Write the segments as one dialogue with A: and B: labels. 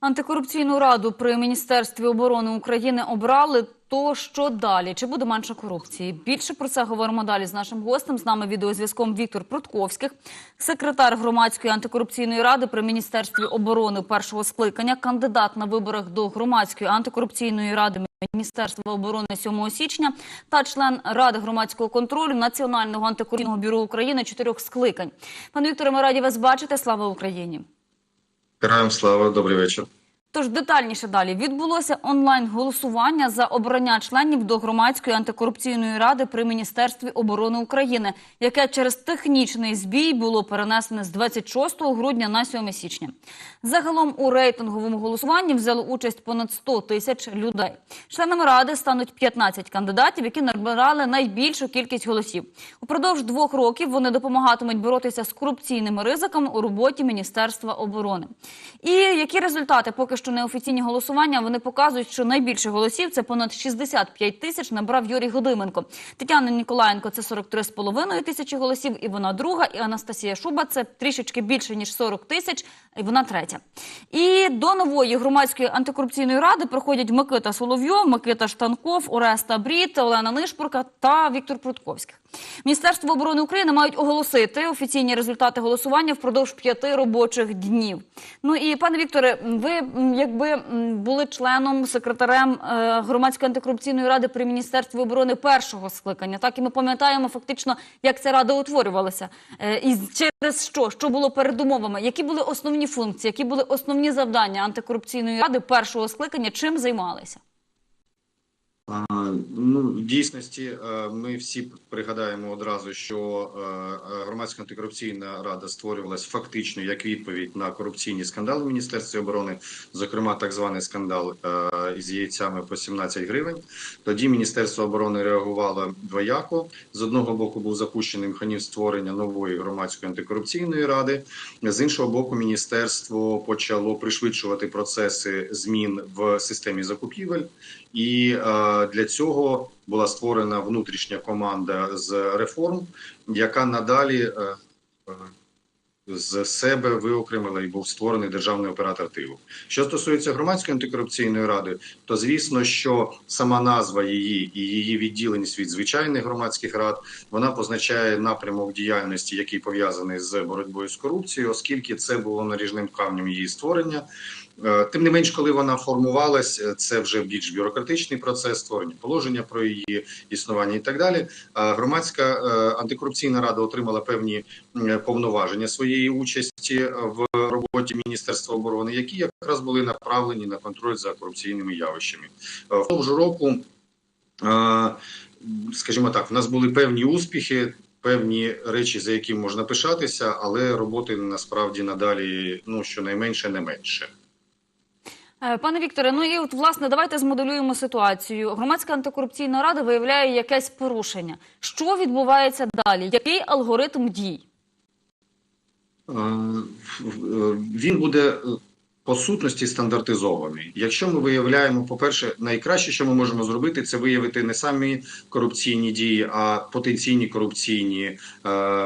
A: Антикорупційну раду при міністерстві оборони України обрали. То що далі? Чи буде менше корупції? Більше про це говоримо далі з нашим гостем. З нами відеозв'язком Віктор Прутковських, секретар громадської антикорупційної ради при міністерстві оборони першого скликання, кандидат на виборах до громадської антикорупційної ради Міністерства оборони 7 січня та член ради громадського контролю Національного антикорупційного бюро України чотирьох скликань. Пане Вікторе, ми раді вас бачити. Слава Україні!
B: Героям слава, добрий вечір.
A: Тож детальніше далі відбулося онлайн голосування за обрання членів до громадської антикорупційної ради при міністерстві оборони України, яке через технічний збій було перенесене з 26 грудня на 7 січня. Загалом у рейтинговому голосуванні взяло участь понад 100 тисяч людей. Членами ради стануть 15 кандидатів, які набирали найбільшу кількість голосів. Упродовж двох років вони допомагатимуть боротися з корупційними ризиками у роботі Міністерства оборони. І які результати поки що неофіційні голосування вони показують, що найбільше голосів це понад 65 тисяч набрав Юрій Годименко. Тетяна Ніколаєнко це 43,5 тисячі голосів, і вона друга. І Анастасія Шуба це трішечки більше ніж 40 тисяч, і вона третя. І до нової громадської антикорупційної ради проходять Микита Соловйов, Микита Штанков, Ореста Брід, Олена Нишпурка та Віктор Прутковських. Міністерство оборони України мають оголосити офіційні результати голосування впродовж п'яти робочих днів. Ну і пане Вікторе, ви якби були членом секретарем е, громадської антикорупційної ради при міністерстві оборони першого скликання. Так і ми пам'ятаємо фактично, як ця рада утворювалася, Е, і через що, що було передумовами, які були основні функції, які були основні завдання антикорупційної ради першого скликання, чим займалися.
B: Ну, в дійсності е, ми всі пригадаємо одразу, що е, е, громадська антикорупційна рада створювалась фактично як відповідь на корупційні скандали в Міністерстві оборони, зокрема так званий скандал із яйцями по 17 гривень. Тоді Міністерство оборони реагувало двояко. З одного боку був запущений механізм створення нової громадської антикорупційної ради. З іншого боку, міністерство почало пришвидшувати процеси змін в системі закупівель. І для цього була створена внутрішня команда з реформ, яка надалі е, е, з себе виокремила і був створений державний оператор тилу. Що стосується громадської антикорупційної ради, то звісно, що сама назва її і її відділеність від звичайних громадських рад вона позначає напрямок діяльності, який пов'язаний з боротьбою з корупцією, оскільки це було наріжним камнем її створення. Е, Тим не менш, коли вона формувалась, е, це вже більш бюрократичний процес, створення положення про її існування і так далі. Громадська е, антикорупційна рада отримала певні повноваження своєї участі в роботі Міністерства оборони, які якраз були направлені на контроль за корупційними явищами. Е, В тому ж року, скажімо так, в нас були певні успіхи. Певні речі, за які можна пишатися, але роботи насправді надалі ну щонайменше не менше.
A: Е, Пане Вікторе, ну і от власне давайте змоделюємо ситуацію. Громадська антикорупційна рада виявляє якесь порушення. Що відбувається далі? Який алгоритм дій?
B: Е, він буде е, по сутності стандартизований. Якщо ми виявляємо, по-перше, найкраще, що ми можемо зробити, це виявити не самі корупційні дії, а потенційні корупційні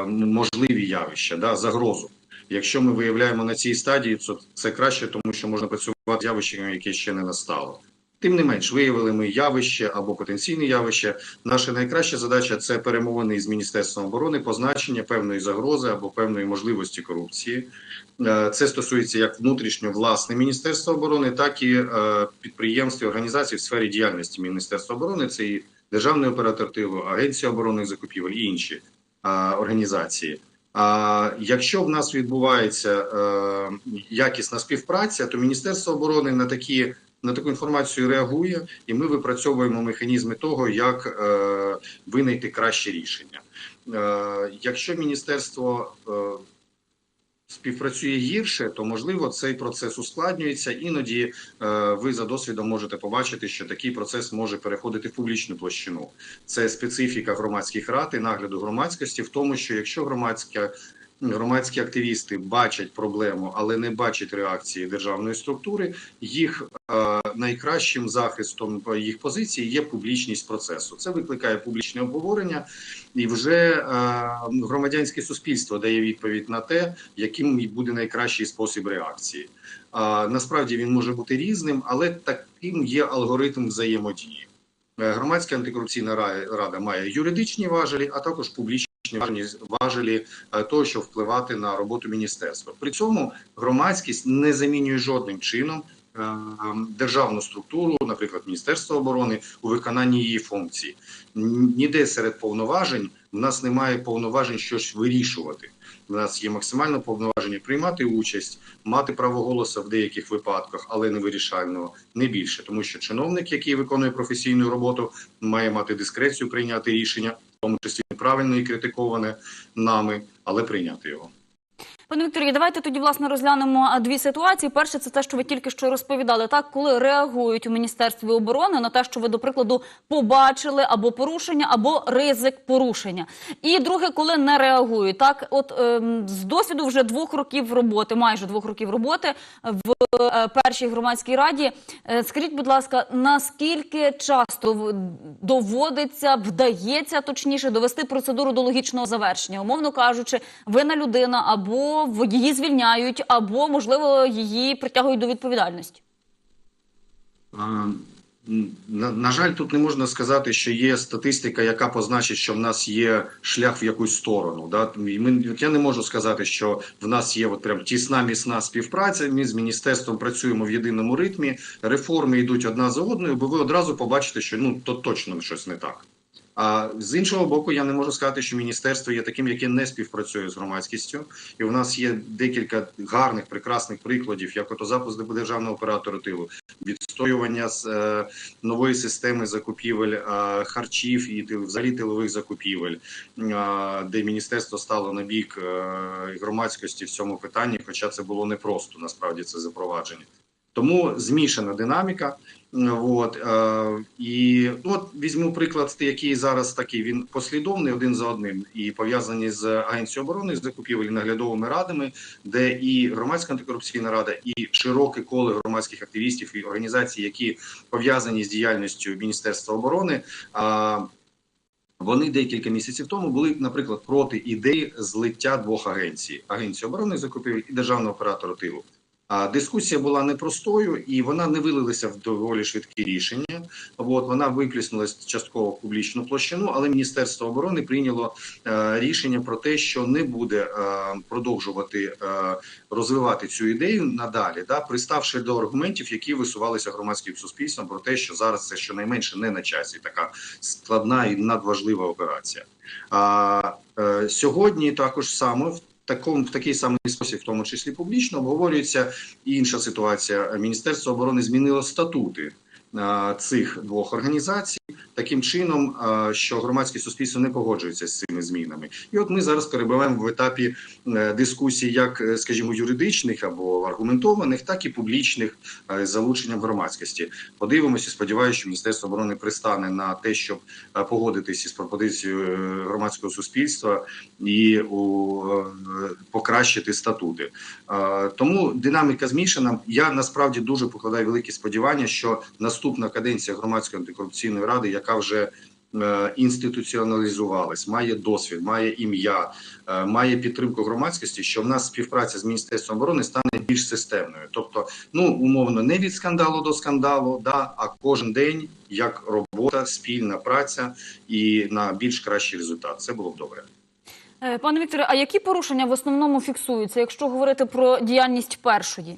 B: можливі явища, да, загрозу. Якщо ми виявляємо на цій стадії, то це краще, тому що можна працювати з явищами, яке ще не настало. Тим не менш, виявили ми явище або потенційне явище. Наша найкраща задача це перемовини з міністерством оборони, позначення певної загрози або певної можливості корупції. Е, Це стосується як внутрішньо власне міністерства оборони, так і е, підприємств і організацій в сфері діяльності Міністерства оборони. Це і державний оператор тилу, агенція оборонних закупівель і інші е, організації. А якщо в нас відбувається е, якісна співпраця, то Міністерство оборони на такі на таку інформацію реагує, і ми випрацьовуємо механізми того, як е, винайти краще рішення. Е, якщо міністерство співпрацює гірше, то можливо цей процес ускладнюється. Іноді е, ви за досвідом можете побачити, що такий процес може переходити в публічну площину. Це специфіка громадських рад і нагляду громадськості в тому, що якщо громадська громадські активісти бачать проблему, але не бачать реакції державної структури, їх е, найкращим захистом їх позиції є публічність процесу. Це викликає публічне обговорення, і вже е, громадянське суспільство дає відповідь на те, яким буде найкращий спосіб реакції. А насправді він може бути різним, але таким є алгоритм взаємодії. Е, Громадська антикорупційна рада має юридичні важелі, а також публічні важелі- важелі е, того, що впливати на роботу міністерства. При цьому громадськість не замінює жодним чином е, державну структуру, наприклад, Міністерство оборони у виконанні її функцій. Ніде серед повноважень в нас немає повноважень щось вирішувати. У нас є максимально повноваження приймати участь, мати право голосу в деяких випадках, але не вирішального, не більше, тому що чиновник, який виконує професійну роботу, має мати дискрецію прийняти рішення, тому числі неправильно і критиковане нами, але прийняти його.
A: Пане Вікторі, давайте тоді власне розглянемо дві ситуації. Перше, це те, що ви тільки що розповідали. Так, коли реагують у міністерстві оборони на те, що ви, до прикладу, побачили або порушення, або ризик порушення. І друге, коли не реагують. Так, от ем, з досвіду вже двох років роботи, майже двох років роботи в е, першій громадській раді. Е, скажіть, будь ласка, наскільки часто доводиться, вдається точніше довести процедуру до логічного завершення, умовно кажучи, винна людина або в- її звільняють, або можливо її притягують до відповідальності.
B: На, на жаль, тут не можна сказати, що є статистика, яка позначить, що в нас є шлях в якусь сторону. Да? Ми, я не можу сказати, що в нас є от прям тісна міцна співпраця. Ми з міністерством працюємо в єдиному ритмі. Реформи йдуть одна за одною, бо ви одразу побачите, що ну то точно щось не так. А з іншого боку, я не можу сказати, що міністерство є таким, яке не співпрацює з громадськістю, і в нас є декілька гарних, прекрасних прикладів, як ото запуск державного оператора тилу, відстоювання з е, нової системи закупівель е, харчів і тил- взагалі тилових закупівель, е, де міністерство стало на бік е, громадськості в цьому питанні, хоча це було непросто насправді це запровадження. Тому змішана динаміка. От, е, і ну, от візьму приклад, який зараз такий він послідовний один за одним і пов'язані з агенцією оборони з закупівель наглядовими радами, де і громадська антикорупційна рада, і широке коло громадських активістів і організацій, які пов'язані з діяльністю Міністерства оборони. А, вони декілька місяців тому були, наприклад, проти ідеї злиття двох агенцій: агенції оборони закупівель і державного оператора тилу. Дискусія була непростою, і вона не вилилася в доволі швидкі рішення. От вона випліснулася частково в публічну площину, але Міністерство оборони прийняло е, рішення про те, що не буде е, продовжувати е, розвивати цю ідею надалі, да, приставши до аргументів, які висувалися громадським суспільством про те, що зараз це щонайменше не на часі, така складна і надважлива операція. А сьогодні також само в такому в такий самий спосіб, в тому числі публічно, обговорюється інша ситуація. Міністерство оборони змінило статути цих двох організацій таким чином, е, що громадське суспільство не погоджується з цими змінами. І от ми зараз перебуваємо в етапі е, дискусій, як, е, скажімо, юридичних або аргументованих, так і публічних е, з залученням громадськості. Подивимося, сподіваюся, що Міністерство оборони пристане на те, щоб е, погодитися з пропозицією е, громадського суспільства і е, покращити статути. Е, Тому динаміка змішана. Я насправді дуже покладаю великі сподівання, що наступна каденція громадської антикорупційної ради, яка вже е, інституціоналізувалась, має досвід, має ім'я, е, має підтримку громадськості, що в нас співпраця з міністерством оборони стане більш системною. Тобто, ну умовно, не від скандалу до скандалу, да, а кожен день як робота, спільна праця і на більш кращий результат. Це було б добре.
A: Е, Пане Вікторе, а які порушення в основному фіксуються, якщо говорити про діяльність першої?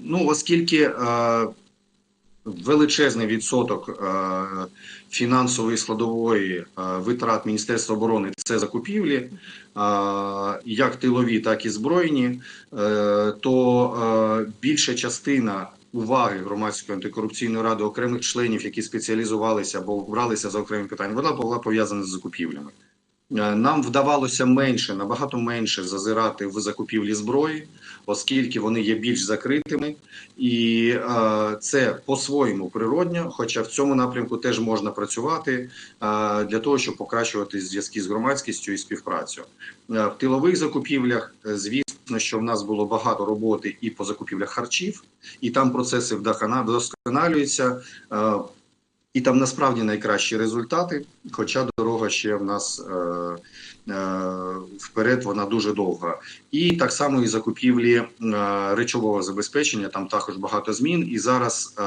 B: Ну, оскільки е, величезний відсоток е, фінансової складової е, витрат Міністерства оборони це закупівлі, як тилові, так і збройні, то більша частина уваги громадської антикорупційної ради окремих членів, які спеціалізувалися або бралися за окремі питання, вона була пов'язана з закупівлями. Нам вдавалося менше, набагато менше зазирати в закупівлі зброї, оскільки вони є більш закритими, і е, це по-своєму природньо. Хоча в цьому напрямку теж можна працювати е, для того, щоб покращувати зв'язки з громадськістю і співпрацю. Е, в тилових закупівлях, е, звісно, що в нас було багато роботи і по закупівлях харчів, і там процеси вдосконалюються. Е, і там насправді найкращі результати, хоча дорога ще в нас е, е, вперед, вона дуже довга. І так само і закупівлі е, речового забезпечення, там також багато змін. І зараз е,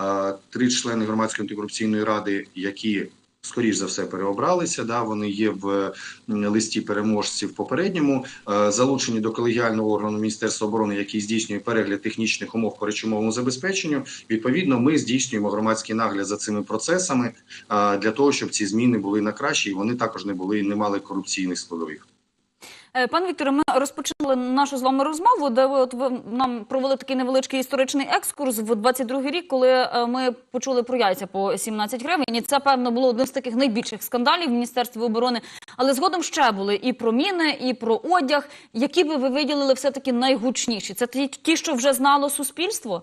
B: е, три члени громадської антикорупційної ради, які скоріш за все переобралися, да, вони є в листі переможців попередньому, е, залучені до колегіального органу Міністерства оборони, який здійснює перегляд технічних умов по речовому забезпеченню. Відповідно, ми здійснюємо громадський нагляд за цими процесами а, для того, щоб ці зміни були на краще, і вони також не були не мали корупційних складових.
A: Е, Пане Вікторе, ми розпочали нашу з вами розмову, де ви от ви нам провели такий невеличкий історичний екскурс в 22-й рік, коли е, ми почули про яйця по 17 гривень. І це певно було одним з таких найбільших скандалів в міністерстві оборони. Але згодом ще були і про міни, і про одяг. Які би ви виділили все таки найгучніші? Це ті, що вже знало суспільство?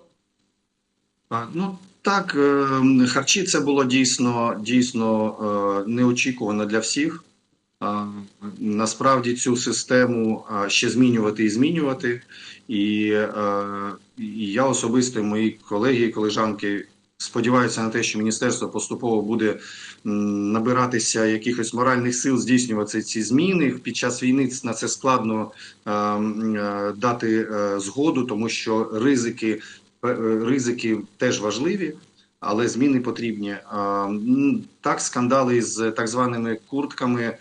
B: Ну так, е, харчі це було дійсно дійсно е, неочікувано для всіх. Насправді цю систему ще змінювати і змінювати. І, я особисто, мої колеги і колежанки сподіваюся на те, що міністерство поступово буде набиратися якихось моральних сил здійснювати ці зміни. Під час війни на це складно дати е, згоду, тому що ризики, е, ризики теж важливі. Але зміни потрібні. Так, скандали з так званими куртками.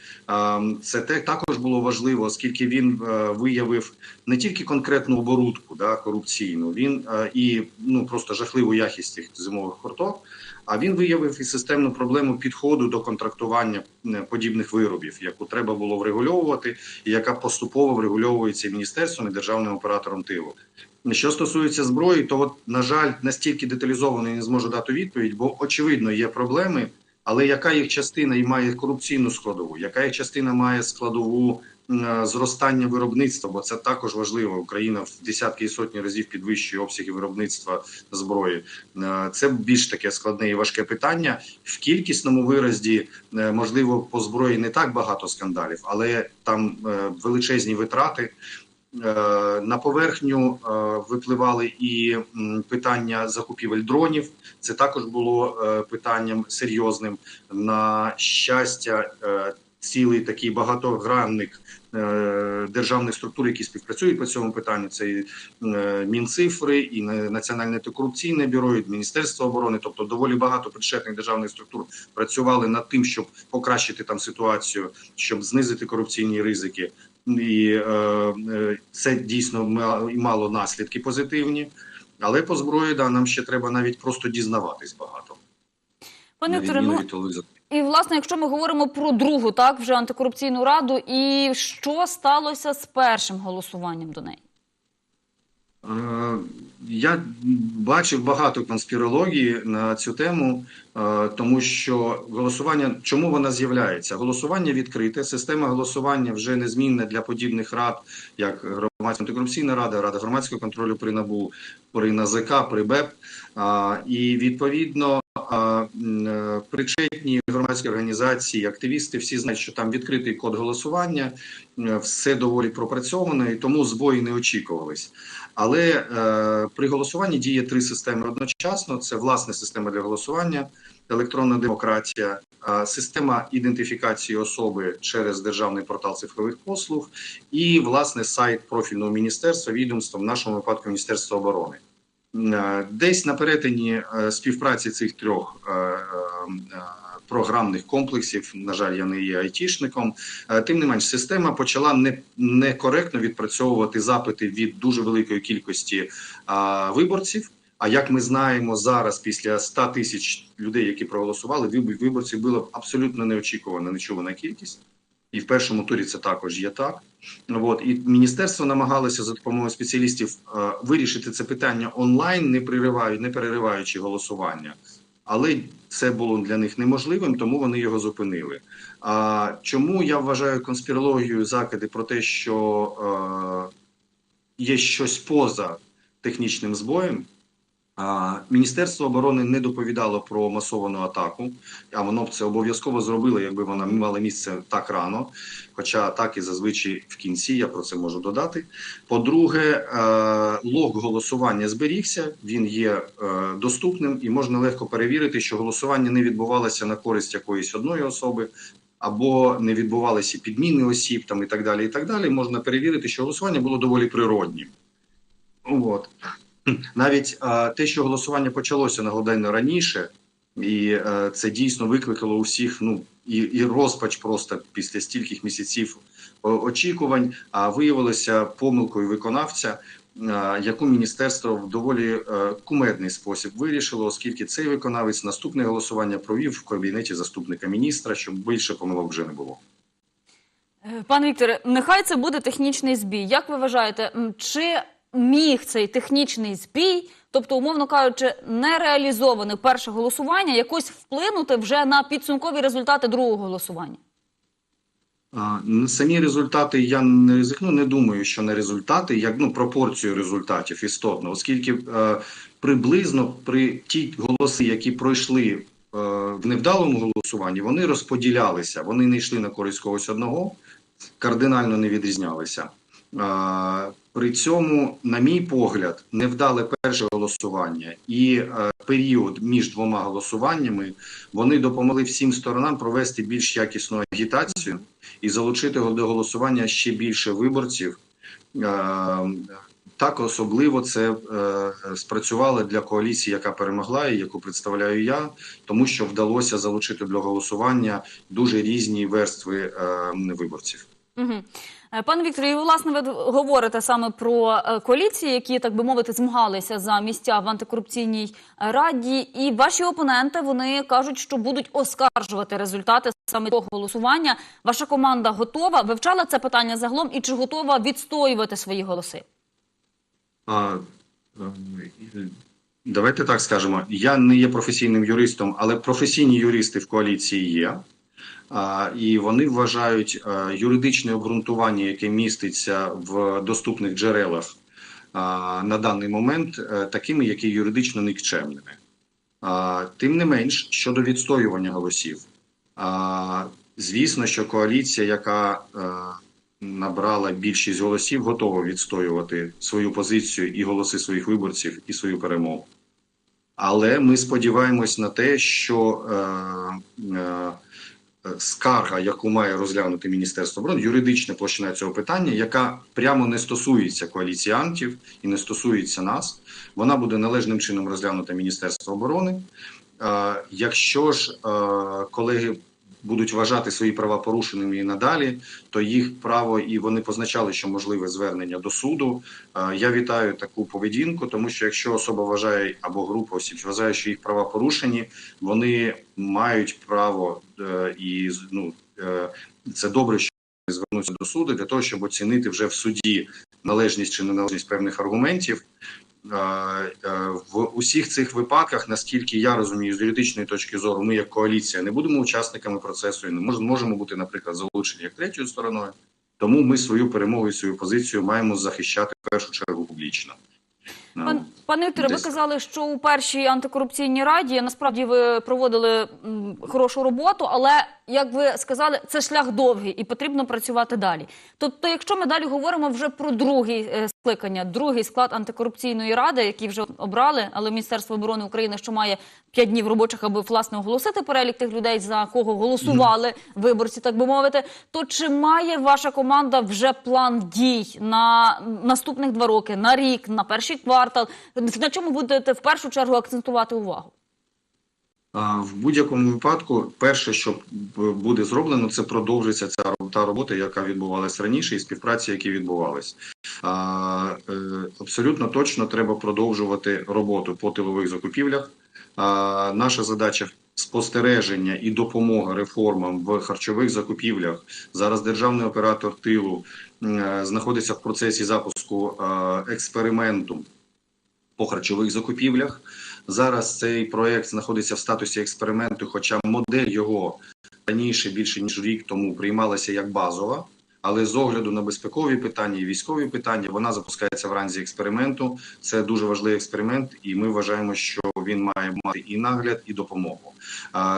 B: Це те також було важливо, оскільки він е, виявив не тільки конкретну оборудку да, корупційну, він е, і ну просто жахливу якість цих зимових курток. А він виявив і системну проблему підходу до контрактування е, подібних виробів, яку треба було врегульовувати, і яка поступово врегульовується міністерством і державним оператором тилу. Що стосується зброї, то от, на жаль, настільки деталізовано не зможу дати відповідь, бо очевидно є проблеми. Але яка їх частина і має корупційну складову, яка їх частина має складову е, зростання виробництва? Бо це також важливо. Україна в десятки і сотні разів підвищує обсяги виробництва зброї. Е, Це більш таке складне і важке питання. В кількісному виразі е, можливо по зброї не так багато скандалів, але там величезні витрати. Е, На поверхню е, випливали і питання закупівель дронів. Це також було е, питанням серйозним. На щастя, цілий такий багатогранник державних структур, які співпрацюють по цьому питанню. Це і Мінцифри, і На- Національне антикорупційне бюро, і Міністерство оборони. Тобто, доволі багато причетних державних структур працювали над тим, щоб покращити там ситуацію, щоб знизити корупційні ризики. І е, е, це дійсно мало наслідки позитивні. Але по зброї да, нам ще треба навіть просто дізнаватись багато.
A: Пане Вікторе, ну і власне, якщо ми говоримо про другу, так вже антикорупційну раду, і що сталося з першим голосуванням до неї?
B: Е, Я бачив багато конспірології на цю тему, е, тому що голосування, чому вона з'являється? Голосування відкрите, система голосування вже незмінна для подібних рад, як громадська антикорупційна рада, рада громадського контролю при НАБУ, при НАЗК, при БЕП. І відповідно е, причетні громадські організації, активісти всі знають, що там відкритий код голосування, е, все доволі пропрацьовано, і тому збої не очікувались. Але е, при голосуванні діє три системи одночасно: це власна система для голосування, електронна демократія, е, система ідентифікації особи через державний портал цифрових послуг і власне сайт профільного міністерства, відомства в нашому випадку Міністерства оборони. Е, Десь на перетині е, співпраці цих трьох е, програмних комплексів, на жаль, я не є айтішником. Тим не менш, система почала не, некоректно відпрацьовувати запити від дуже великої кількості виборців. А як ми знаємо зараз, після 100 тисяч людей, які проголосували, виборців було абсолютно неочікувана, нечувана кількість. І в першому турі це також є так. От і міністерство намагалося за допомогою спеціалістів е, вирішити це питання онлайн, не пририваючи, не перериваючи голосування. але це було для них неможливим, тому вони його зупинили. А чому я вважаю конспірологію закиди про те, що е, є щось поза технічним збоєм? Міністерство оборони не доповідало про масовану атаку, а воно б це обов'язково зробило, якби вона мала місце так рано. Хоча атаки зазвичай в кінці, я про це можу додати. По-друге, е, лог голосування зберігся, він є е, доступним і можна легко перевірити, що голосування не відбувалося на користь якоїсь одної особи. Або не відбувалися підміни осіб, там і так далі. І так далі. Можна перевірити, що голосування було доволі природнім. От. Навіть те, що голосування почалося на годину раніше, і е, це дійсно викликало у всіх ну і, і розпач просто після стільких місяців очікувань, а виявилося помилкою виконавця, яку міністерство в доволі е, кумедний спосіб вирішило, оскільки цей виконавець наступне голосування провів в кабінеті заступника міністра, щоб більше помилок вже не було.
A: Е, Пане Вікторе, нехай це буде технічний збій. Як ви вважаєте, чи міг цей технічний збій, тобто, умовно кажучи, нереалізоване перше голосування, якось вплинути вже на підсумкові результати другого голосування?
B: Ну, Самі результати я не ризикну, не думаю, що не результати, як ну пропорцію результатів істотно, оскільки е, приблизно при ті голоси, які пройшли е, в невдалому голосуванні, вони розподілялися, вони не йшли на користь когось одного, кардинально не відрізнялися. Е, при цьому, на мій погляд, невдале перше голосування і е, період між двома голосуваннями вони допомогли всім сторонам провести більш якісну агітацію і залучити до голосування ще більше виборців. Е, Так особливо це е, спрацювало для коаліції, яка перемогла, і яку представляю я, тому що вдалося залучити до голосування дуже різні верстви е, виборців.
A: Угу. Пане Вікторе, і власне ви говорите саме про е, коаліції, які так би мовити змагалися за місця в антикорупційній раді. І ваші опоненти вони кажуть, що будуть оскаржувати результати саме того голосування. Ваша команда готова вивчала це питання загалом, і чи готова відстоювати свої голоси?
B: А, е, Давайте так скажемо. Я не є професійним юристом, але професійні юристи в коаліції є. І вони вважають юридичне обґрунтування, яке міститься в доступних джерелах на даний момент, е, такими, які юридично нікчемними. Тим не менш, щодо відстоювання голосів, звісно, що коаліція, яка е, набрала більшість голосів, готова відстоювати свою позицію і голоси своїх виборців, і свою перемогу. Але ми сподіваємось на те, що е, скарга, яку має розглянути Міністерство оборони, юридична площина цього питання, яка прямо не стосується коаліціантів і не стосується нас, вона буде належним чином розглянута Міністерство оборони. Е, якщо ж е, колеги будуть вважати свої права порушеними і надалі, то їх право і вони позначали, що можливе звернення до суду. Е, Я вітаю таку поведінку, тому що якщо особа вважає або група осіб вважає, що їх права порушені, вони мають право е, і ну е, це добре, що вони звернуться до суду для того, щоб оцінити вже в суді належність чи неналежність певних аргументів. Е, е, В усіх цих випадках, наскільки я розумію, з юридичної точки зору, ми як коаліція не будемо учасниками процесу і не мож- можемо бути, наприклад, залучені як третьою стороною. Тому ми свою перемогу і свою позицію маємо захищати в першу чергу публічно.
A: Пан, пане Вікторе, ви казали, що у першій антикорупційній раді насправді ви проводили м, хорошу роботу, але як ви сказали, це шлях довгий і потрібно працювати далі. Тобто, якщо ми далі говоримо вже про другий е, скликання, другий склад антикорупційної ради, який вже обрали, але Міністерство оборони України, що має п'ять днів робочих, аби власне оголосити перелік тих людей, за кого голосували виборці, так би мовити, то чи має ваша команда вже план дій на наступних два роки, на рік, на перший квартал? На чому будете в першу чергу акцентувати увагу?
B: В будь-якому випадку, перше, що буде зроблено, це продовжиться ця та робота, яка відбувалась раніше, і співпраця, які відбувались. Е, абсолютно точно треба продовжувати роботу по тилових закупівлях. Наша задача спостереження і допомога реформам в харчових закупівлях. Зараз державний оператор тилу е, знаходиться в процесі запуску експерименту по харчових закупівлях. Зараз цей проект знаходиться в статусі експерименту, хоча модель його раніше більше ніж рік тому приймалася як базова. Але з огляду на безпекові питання і військові питання вона запускається в ранзі експерименту. Це дуже важливий експеримент, і ми вважаємо, що він має мати і нагляд, і допомогу.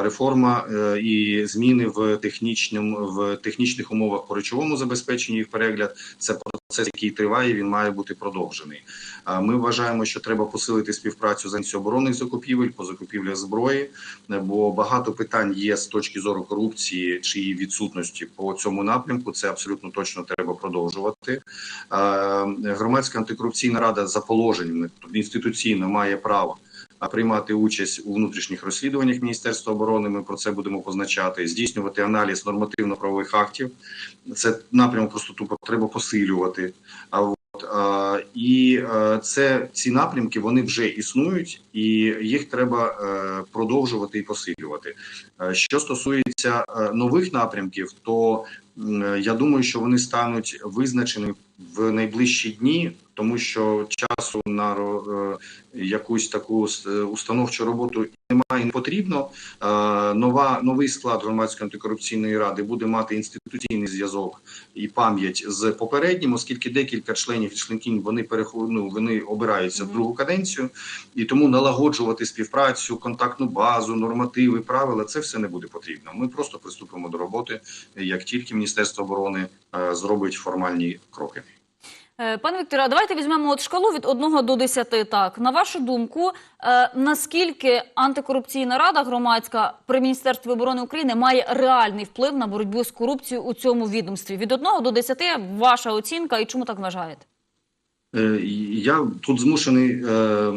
B: Реформа е, і зміни в технічному в технічних умовах по речовому забезпеченні їх перегляд. Це процес, який триває. Він має бути продовжений. Ми вважаємо, що треба посилити співпрацю з оборонних закупівель по закупівлях зброї, бо багато питань є з точки зору корупції чи її відсутності по цьому напрямку. Це абсолютно точно треба продовжувати. Громадська антикорупційна рада за положеннями тобто інституційно має право. Приймати участь у внутрішніх розслідуваннях Міністерства оборони. Ми про це будемо позначати, здійснювати аналіз нормативно-правових актів. Це напрямок просто тупо треба посилювати. А і е, це ці напрямки вони вже існують, і їх треба е, продовжувати і посилювати. Е, Що стосується е, нових напрямків, то я думаю, що вони стануть визначені в найближчі дні, тому що часу на е, якусь таку е, установчу роботу немає, не потрібно. Е, Нова новий склад громадської антикорупційної ради буде мати інституційний зв'язок і пам'ять з попереднім, оскільки декілька членів і членкінь вони ну, вони обираються в другу каденцію, і тому налагоджувати співпрацю, контактну базу, нормативи, правила це все не буде потрібно. Ми просто приступимо до роботи, як тільки Міністерство оборони зробить формальні кроки.
A: Е, Пане Вікторе, давайте візьмемо от шкалу від 1 до 10. Так, на вашу думку, е, наскільки антикорупційна рада громадська при Міністерстві оборони України має реальний вплив на боротьбу з корупцією у цьому відомстві? Від 1 до 10 ваша оцінка і чому так вважаєте?
B: Е, Я тут змушений е,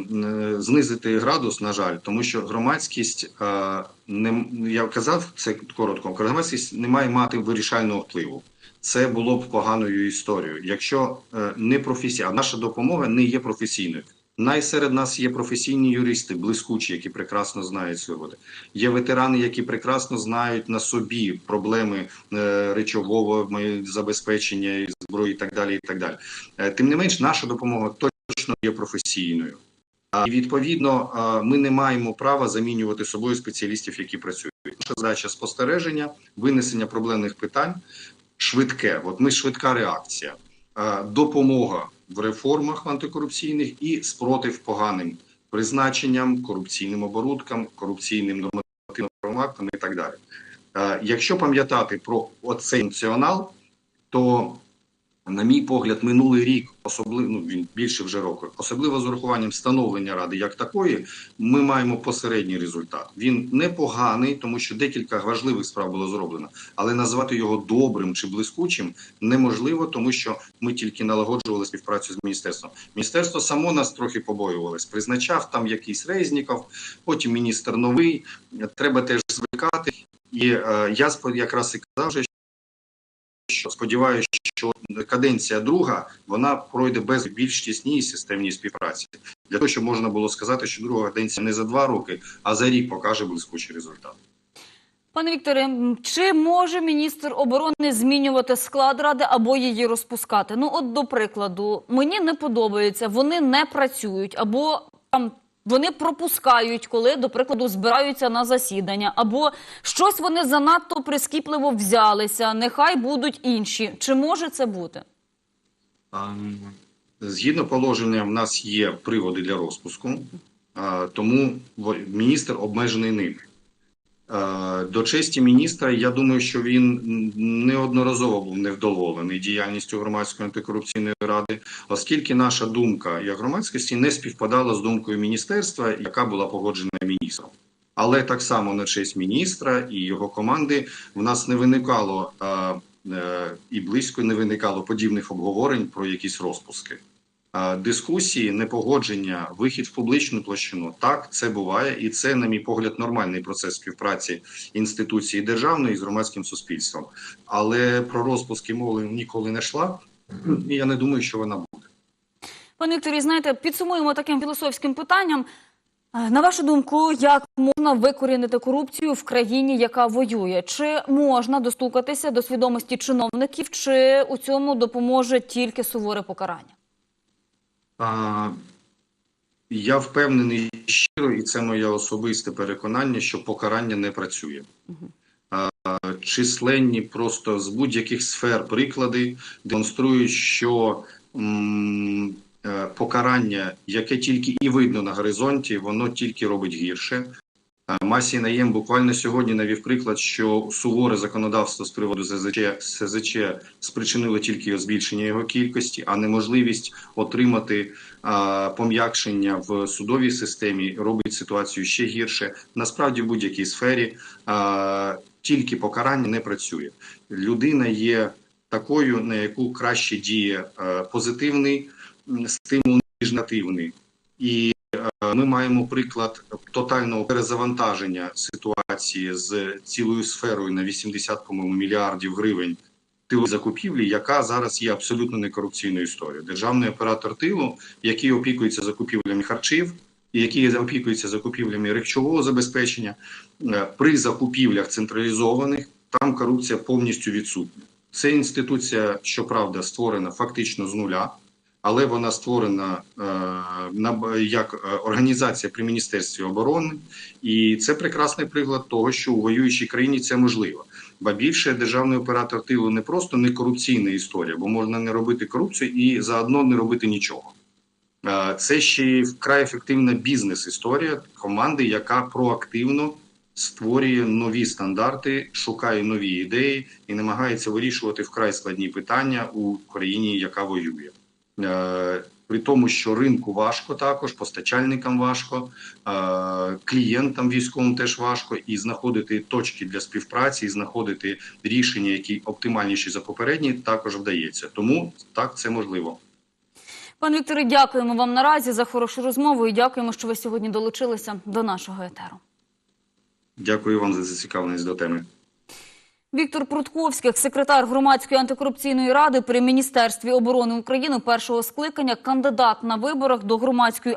B: знизити градус, на жаль, тому що громадськість е, не я казав це коротко. Громадськість не має мати вирішального впливу. Це було б поганою історією. Якщо е, не професія, а наша допомога не є професійною. Найсеред нас є професійні юристи, блискучі, які прекрасно знають сьогодні. Є ветерани, які прекрасно знають на собі проблеми е, речового забезпечення і зброї, і так далі. І так далі. Е, Тим не менш, наша допомога точно є професійною. А, І відповідно а, ми не маємо права замінювати собою спеціалістів, які працюють. Наша задача спостереження, винесення проблемних питань, швидке. От ми швидка реакція, допомога в реформах антикорупційних і спротив поганим призначенням, корупційним оборудкам, корупційним нормативним актам і так далі. Е, Якщо пам'ятати про оцей функціонал, то на мій погляд, минулий рік, особливо ну, він більше вже року, особливо з урахуванням становлення ради як такої, ми маємо посередній результат. Він непоганий, тому що декілька важливих справ було зроблено, але назвати його добрим чи блискучим неможливо, тому що ми тільки налагоджували співпрацю з міністерством. Міністерство само нас трохи побоювалось, призначав там якийсь Резніков, потім міністр новий. Треба теж звикати. І е, я якраз і казав, вже, що сподіваюся, що каденція друга вона пройде без більш тісній системній співпраці для того, щоб можна було сказати, що друга каденція не за два роки, а за рік покаже блискучий результат.
A: Пане Вікторе, чи може міністр оборони змінювати склад ради або її розпускати? Ну, от до прикладу, мені не подобається, вони не працюють, або там вони пропускають, коли, до прикладу, збираються на засідання, або щось вони занадто прискіпливо взялися. Нехай будуть інші. Чи може це бути?
B: Згідно положення, в нас є приводи для розпуску, тому міністр обмежений ними. Е, До честі міністра, я думаю, що він неодноразово був невдоволений діяльністю громадської антикорупційної ради, оскільки наша думка як громадськості не співпадала з думкою міністерства, яка була погоджена міністром. Але так само на честь міністра і його команди в нас не виникало е, е, і близько не виникало подібних обговорень про якісь розпуски. Е, Дискусії, непогодження, вихід в публічну площину так це буває, і це, на мій погляд, нормальний процес співпраці інституції державної з громадським суспільством. Але про розпуски мови ніколи не йшла, і я не думаю, що вона буде.
A: Пане Вікторі, знаєте, підсумуємо таким філософським питанням. Е, На вашу думку, як можна викорінити корупцію в країні, яка воює? Чи можна достукатися до свідомості чиновників, чи у цьому допоможе тільки суворе покарання?
B: А, Я впевнений щиро, і це моє особисте переконання, що покарання не працює. А, Численні просто з будь-яких сфер приклади демонструють, що м, е, покарання, яке тільки і видно на горизонті, воно тільки робить гірше. Е, Масій Наєм буквально сьогодні навів приклад, що суворе законодавство з приводу СЗЧ, СЗЧ спричинило тільки збільшення його кількості, а неможливість отримати а, пом'якшення в судовій системі робить ситуацію ще гірше. Насправді, в будь-якій сфері а, тільки покарання не працює. Людина є такою, на яку краще діє е, позитивний стимул, ніж негативний. І е, ми маємо приклад тотального перезавантаження ситуації з цілою сферою на 80 мільярдів гривень тилу закупівлі, яка зараз є абсолютно некорупційною історією. Державний оператор тилу, який опікується закупівлями харчів, і який опікується закупівлями речового забезпечення, е, при закупівлях централізованих там корупція повністю відсутня. Це інституція, щоправда, створена фактично з нуля, але вона створена е, як е, організація при міністерстві оборони, і це прекрасний приклад того, що у воюючій країні це можливо. Ба більше державний оператор тилу не просто не корупційна історія, бо можна не робити корупцію і заодно не робити нічого. Е, Це ще вкрай ефективна бізнес-історія команди, яка проактивно створює нові стандарти, шукає нові ідеї і намагається вирішувати вкрай складні питання у країні, яка воює. Е, При тому, що ринку важко також, постачальникам важко, е, клієнтам військовим теж важко, і знаходити точки для співпраці, і знаходити рішення, які оптимальніші за попередні, також вдається. Тому так це можливо.
A: Пане Вікторе, дякуємо вам наразі за хорошу розмову і дякуємо, що ви сьогодні долучилися до нашого етеру.
B: Дякую вам за зацікавленість до теми.
A: Віктор Прутковських, секретар громадської антикорупційної ради при міністерстві оборони України першого скликання, кандидат на виборах до громадської